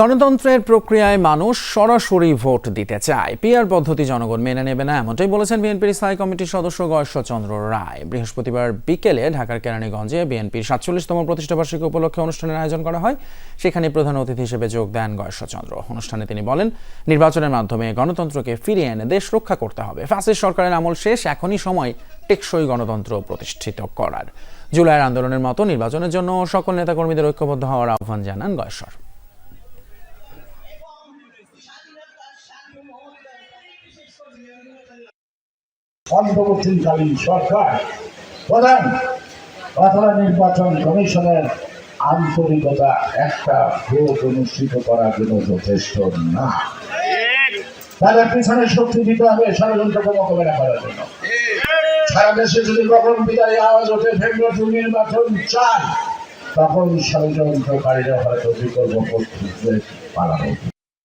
গণতন্ত্রের প্রক্রিয়ায় মানুষ সরাসরি ভোট দিতে চায়। পিআর পদ্ধতি জনগণ মেনে নেবে না, এমনটাই বলেছেন বিএনপির স্থায়ী কমিটির সদস্য গয়েশ্বরচন্দ্র রায়। বৃহস্পতিবার বিকেলে ঢাকার কেরানীগঞ্জে বিএনপির সাতচল্লিশতম প্রতিষ্ঠাবার্ষিকী উপলক্ষে অনুষ্ঠানের আয়োজন করা হয়। সেখানে প্রধান অতিথি হিসেবে যোগ দেন গয়েশ্বরচন্দ্র। অনুষ্ঠানে তিনি বলেন, নির্বাচনের মাধ্যমে গণতন্ত্রকে ফিরিয়ে এনে দেশ রক্ষা করতে হবে। ফ্যাসিস্ট সরকারের আমল শেষ, এখনই সময় টেকসই গণতন্ত্র প্রতিষ্ঠিত করার। জুলাইয়ের আন্দোলনের মতো নির্বাচনের জন্য সকল নেতাকর্মীদের ঐক্যবদ্ধ হওয়ার আহ্বান জানান গয়েশ্বর। সরকার, প্রধান অথবা নির্বাচন কমিশনের আন্তরিকতা একটা ভোট অনুষ্ঠিত করার জন্য যথেষ্ট না। তাদের পিছনে শক্তি দিতে হবে ষড়যন্ত্রকে মোকাবেলা করার জন্য। সারা দেশে যদি কখন বিদায় আওয়াজ ওঠে, ফেব্রুয়ারি নির্বাচন চাই, তখন ষড়যন্ত্রকারীরা হয়তো বিকল্প প্রস্তুত পালানো